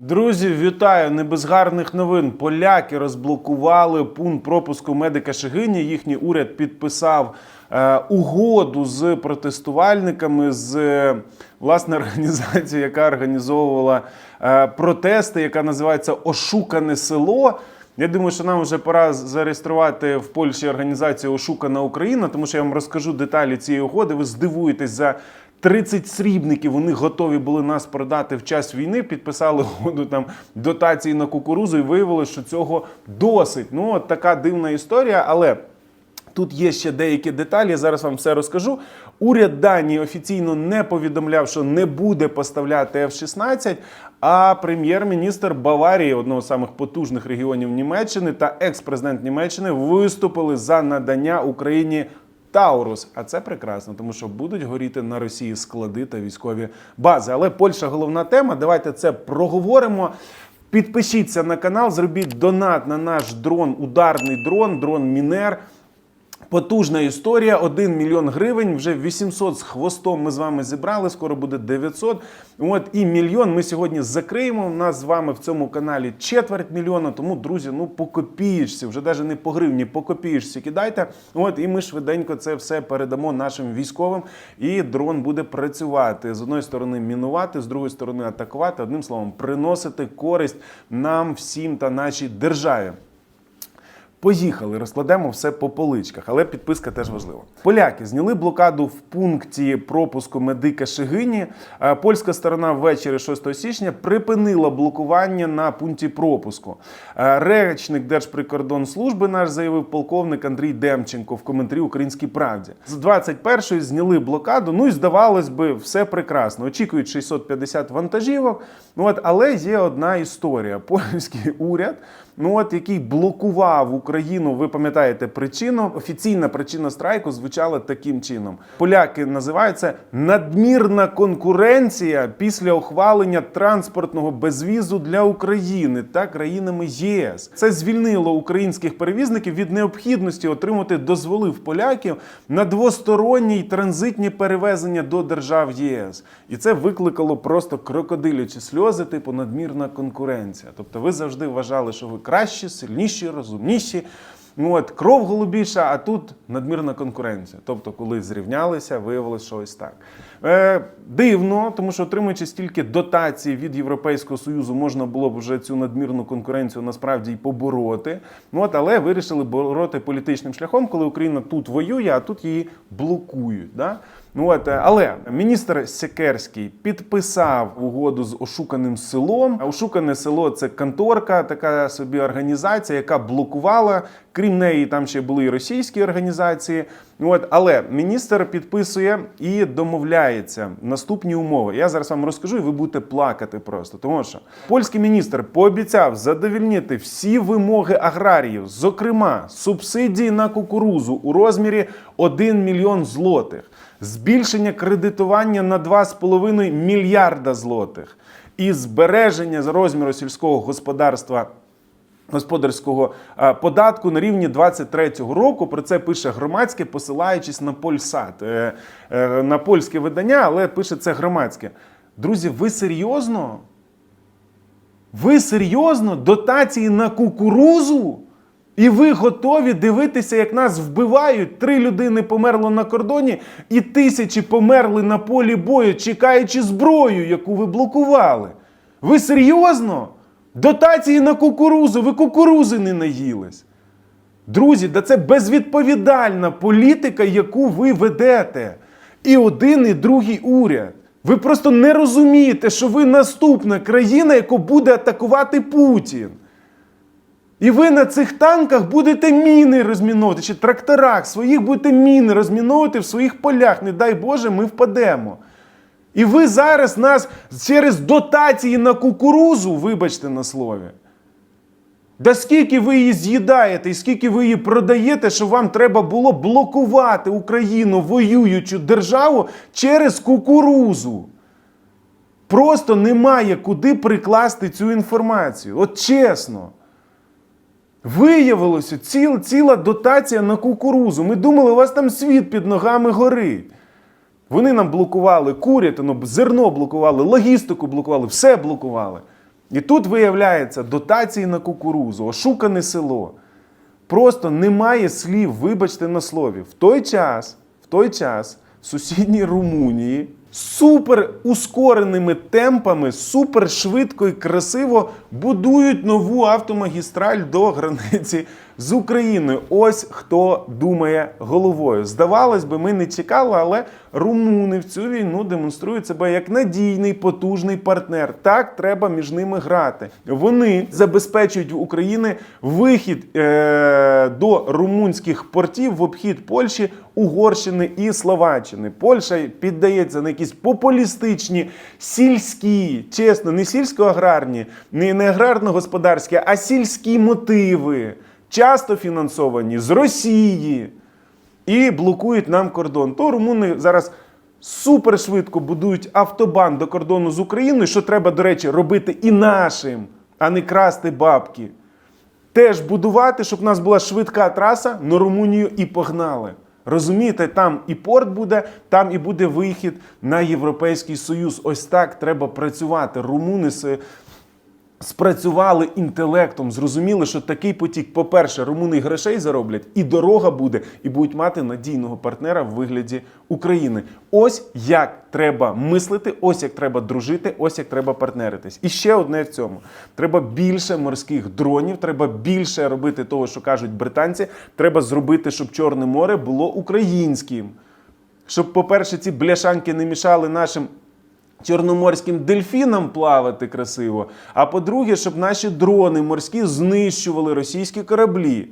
Друзі, вітаю! Не без гарних новин. Поляки розблокували пункт пропуску медика Шигині. Їхній уряд підписав е, угоду з протестувальниками з е, власне організацією, яка організовувала е, протести, яка називається Ошукане село. Я думаю, що нам вже пора зареєструвати в Польщі організацію Ошукана Україна, тому що я вам розкажу деталі цієї угоди. Ви здивуєтесь за 30 срібників. Вони готові були нас продати в час війни. Підписали угоду там дотації на кукурузу, і виявилося, що цього досить. Ну, от така дивна історія, але. Тут є ще деякі деталі. я Зараз вам все розкажу. Уряд Данії офіційно не повідомляв, що не буде поставляти F-16, А прем'єр-міністр Баварії, одного з самих потужних регіонів Німеччини, та екс-президент Німеччини виступили за надання Україні. Таурус, а це прекрасно, тому що будуть горіти на Росії склади та військові бази. Але Польща головна тема. Давайте це проговоримо. Підпишіться на канал, зробіть донат на наш дрон, ударний дрон, дрон Мінер. Потужна історія, 1 мільйон гривень, вже 800 з хвостом ми з вами зібрали, скоро буде 900. От і мільйон ми сьогодні закриємо. У нас з вами в цьому каналі четверть мільйона. Тому, друзі, ну по копієчці, вже навіть не по гривні, по копієчці кидайте. От і ми швиденько це все передамо нашим військовим. І дрон буде працювати з одної сторони мінувати, з другої сторони атакувати. Одним словом, приносити користь нам всім та нашій державі. Поїхали, розкладемо все по поличках, але підписка теж важлива. Поляки зняли блокаду в пункті пропуску медика Шигині. Е, Польська сторона ввечері 6 січня припинила блокування на пункті пропуску. Е, Речник Держприкордонслужби наш заявив полковник Андрій Демченко в коментарі Українській правді. З 21-ї зняли блокаду. Ну і здавалось би, все прекрасно. Очікують 650 вантажівок. Ну от, але є одна історія. Польський уряд. Ну от який блокував Україну, ви пам'ятаєте причину. Офіційна причина страйку звучала таким чином: поляки називають це надмірна конкуренція після ухвалення транспортного безвізу для України та країнами ЄС. Це звільнило українських перевізників від необхідності отримати дозволи в поляків на двосторонні й транзитні перевезення до держав ЄС. І це викликало просто крокодилячі сльози, типу надмірна конкуренція. Тобто, ви завжди вважали, що ви кращі, сильніші, розумніші. Ну от кров голубіша, а тут надмірна конкуренція. Тобто, коли зрівнялися, виявилось, що ось так. Е, дивно, тому що отримуючи стільки дотацій від Європейського Союзу, можна було б вже цю надмірну конкуренцію насправді й побороти. Ну от, але вирішили бороти політичним шляхом, коли Україна тут воює, а тут її блокують. Да? Ну от, е, але міністр Секерський підписав угоду з ошуканим селом. А ошукане село це конторка, така собі організація, яка блокувала. Крім неї, там ще були і російські організації. От, але міністр підписує і домовляється наступні умови. Я зараз вам розкажу, і ви будете плакати просто. Тому що польський міністр пообіцяв задовільнити всі вимоги аграріїв, зокрема субсидії на кукурузу у розмірі 1 мільйон злотих збільшення кредитування на 2,5 мільярда злотих і збереження з розміру сільського господарства. Господарського е, податку на рівні 23-го року про це пише громадське, посилаючись на Польсат, е, е, на польське видання, але пише це громадське. Друзі, ви серйозно? Ви серйозно дотації на кукурузу? І ви готові дивитися, як нас вбивають? Три людини померло на кордоні, і тисячі померли на полі бою, чекаючи зброю, яку ви блокували. Ви серйозно? Дотації на кукурузу, ви кукурузи не наїлись. Друзі, да це безвідповідальна політика, яку ви ведете. І один, і другий уряд. Ви просто не розумієте, що ви наступна країна, яку буде атакувати Путін. І ви на цих танках будете міни розміновувати, чи тракторах своїх будете міни розміновувати в своїх полях. Не дай Боже, ми впадемо. І ви зараз нас через дотації на кукурузу, вибачте на слові. Да скільки ви її з'їдаєте і скільки ви її продаєте, що вам треба було блокувати Україну, воюючу державу через кукурузу. Просто немає куди прикласти цю інформацію. От чесно. Виявилося, ціл, ціла дотація на кукурузу. Ми думали, у вас там світ під ногами горить. Вони нам блокували курятину, зерно блокували, логістику блокували, все блокували. І тут виявляється дотації на кукурузу, ошукане село. Просто немає слів, вибачте на слові. В той час, в той час в сусідній Румунії супер ускореними темпами, супер швидко і красиво будують нову автомагістраль до границі з Україною. Ось хто думає головою. Здавалось би, ми не чекали, але румуни в цю війну демонструють себе як надійний, потужний партнер. Так треба між ними грати. Вони забезпечують в Україні вихід е- до румунських портів в обхід Польщі, Угорщини і Словаччини. Польща піддається на якісь популістичні, сільські, чесно, не сільсько-аграрні, не аграрно-господарські, а сільські мотиви, часто фінансовані з Росії і блокують нам кордон. То румуни зараз супер швидко будують автобан до кордону з Україною, що треба, до речі, робити і нашим, а не красти бабки. Теж будувати, щоб у нас була швидка траса на Румунію і погнали. Розумієте, там і порт буде, там і буде вихід на Європейський Союз. Ось так треба працювати. Румуни спрацювали інтелектом, зрозуміли, що такий потік, по-перше, румуни грошей зароблять, і дорога буде, і будуть мати надійного партнера в вигляді України. Ось як треба мислити, ось як треба дружити, ось як треба партнеритись. І ще одне в цьому: треба більше морських дронів, треба більше робити того, що кажуть британці. Треба зробити, щоб Чорне море було українським. Щоб, по-перше, ці бляшанки не мішали нашим чорноморським дельфінам плавати красиво. А по-друге, щоб наші дрони морські знищували російські кораблі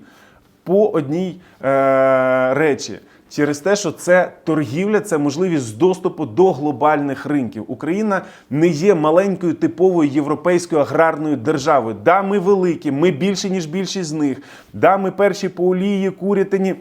по одній е- речі. Через те, що це торгівля, це можливість доступу до глобальних ринків. Україна не є маленькою типовою європейською аграрною державою. Да, ми великі, ми більші, ніж більшість з них. Да, ми перші по олії, курятині,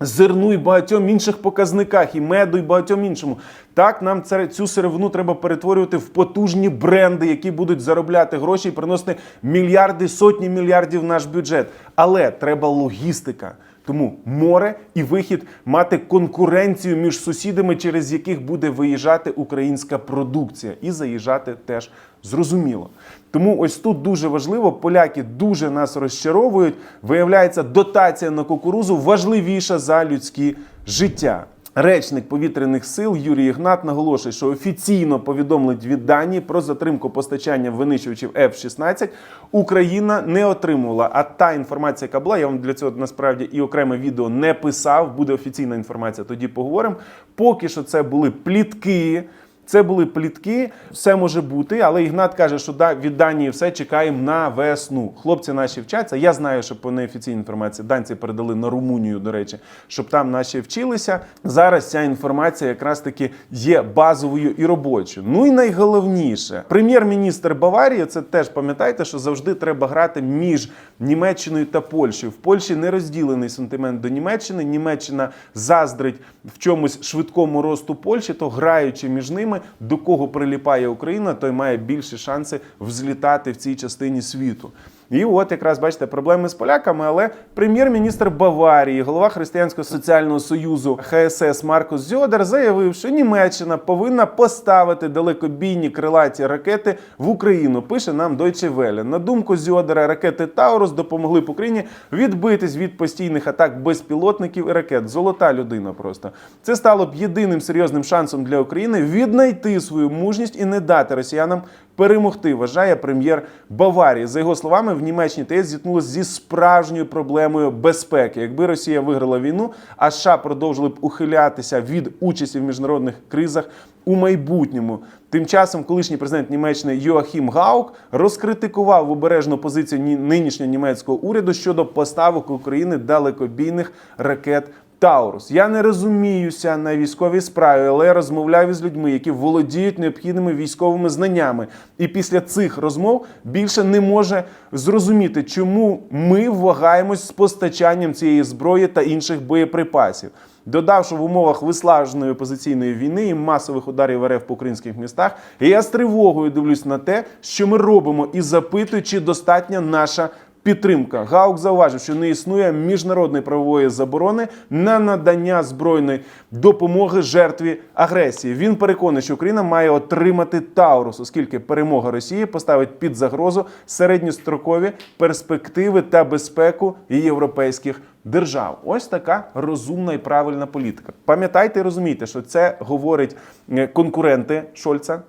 зерну і багатьом інших показниках, і меду, і багатьом іншому. Так, нам цю сировину треба перетворювати в потужні бренди, які будуть заробляти гроші і приносити мільярди, сотні мільярдів в наш бюджет. Але треба логістика. Тому море і вихід мати конкуренцію між сусідами, через яких буде виїжджати українська продукція, і заїжджати теж зрозуміло. Тому ось тут дуже важливо, поляки дуже нас розчаровують. Виявляється, дотація на кукурузу важливіша за людські життя. Речник повітряних сил Юрій Ігнат наголошує, що офіційно повідомлень від Данії про затримку постачання винищувачів F-16 Україна не отримувала. А та інформація, яка була, я вам для цього насправді і окреме відео не писав. Буде офіційна інформація. Тоді поговоримо. Поки що це були плітки. Це були плітки, все може бути, але Ігнат каже, що від Данії все чекаємо на весну. Хлопці наші вчаться. Я знаю, що по неофіційній інформації данці передали на Румунію, до речі, щоб там наші вчилися. Зараз ця інформація якраз таки є базовою і робочою. Ну і найголовніше, прем'єр-міністр Баварії, це теж пам'ятайте, що завжди треба грати між Німеччиною та Польщею. В Польщі не розділений сентимент до Німеччини. Німеччина заздрить в чомусь швидкому росту Польщі, то граючи між ними, до кого приліпає Україна, той має більші шанси взлітати в цій частині світу. І от якраз бачите проблеми з поляками, але прем'єр-міністр Баварії, голова Християнського соціального союзу ХСС Маркус Зьодер заявив, що Німеччина повинна поставити далекобійні крилаті ракети в Україну. Пише нам Deutsche Welle. На думку Зьодера, ракети Таурус допомогли б Україні відбитись від постійних атак безпілотників і ракет. Золота людина просто це стало б єдиним серйозним шансом для України віднайти свою мужність і не дати росіянам перемогти, вважає прем'єр Баварії. За його словами, в Німеччині ТС зіткнулася зі справжньою проблемою безпеки. Якби Росія виграла війну, а США продовжили б ухилятися від участі в міжнародних кризах у майбутньому. Тим часом, колишній президент Німеччини Йоахім Гаук розкритикував обережну позицію ні- нинішнього німецького уряду щодо поставок України далекобійних ракет. Таурус. Я не розуміюся на військовій справі, але я розмовляю з людьми, які володіють необхідними військовими знаннями. І після цих розмов більше не може зрозуміти, чому ми вагаємось з постачанням цієї зброї та інших боєприпасів. Додав, що в умовах вислаженої опозиційної війни і масових ударів РФ по українських містах, я з тривогою дивлюсь на те, що ми робимо, і запитую, чи достатня наша підтримка. Гаук зауважив, що не існує міжнародної правової заборони на надання збройної допомоги жертві агресії. Він переконаний, що Україна має отримати Таурус, оскільки перемога Росії поставить під загрозу середньострокові перспективи та безпеку європейських держав. Ось така розумна і правильна політика. Пам'ятайте і розумійте, що це говорять е, конкуренти Шольца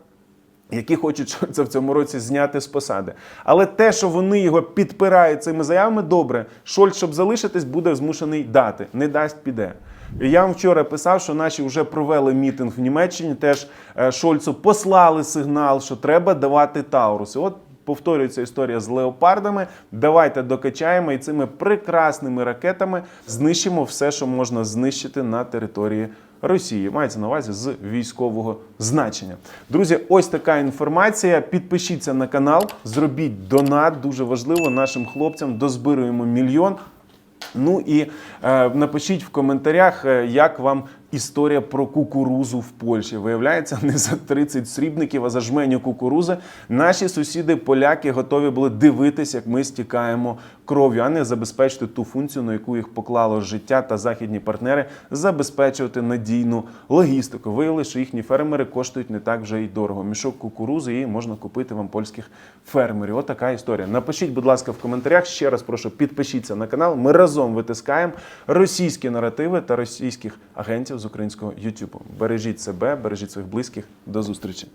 які хочуть Шольца в цьому році зняти з посади. Але те, що вони його підпирають цими заявами, добре. Шольц, щоб залишитись, буде змушений дати. Не дасть, піде. Я вам вчора писав, що наші вже провели мітинг в Німеччині. Теж е, Шольцу послали сигнал, що треба давати Тауруси. От повторюється історія з леопардами. Давайте докачаємо і цими прекрасними ракетами знищимо все, що можна знищити на території Росії. Мається на увазі з військового значення. Друзі, ось така інформація. Підпишіться на канал, зробіть донат. Дуже важливо нашим хлопцям. Дозбируємо мільйон. Ну і е, напишіть в коментарях, е, як вам історія про кукурузу в Польщі. Виявляється, не за 30 срібників, а за жменю кукурузи наші сусіди поляки готові були дивитися, як ми стікаємо кров'ю, а не забезпечити ту функцію, на яку їх поклало життя та західні партнери, забезпечувати надійну логістику. Виявили, що їхні фермери коштують не так вже й дорого. Мішок кукурузи її можна купити вам польських фермерів. Отака історія. Напишіть, будь ласка, в коментарях. Ще раз прошу підпишіться на канал. Ми разом витискаємо російські наративи та російських агентів українського Ютубу. Бережіть себе, бережіть своїх близьких. До зустрічі.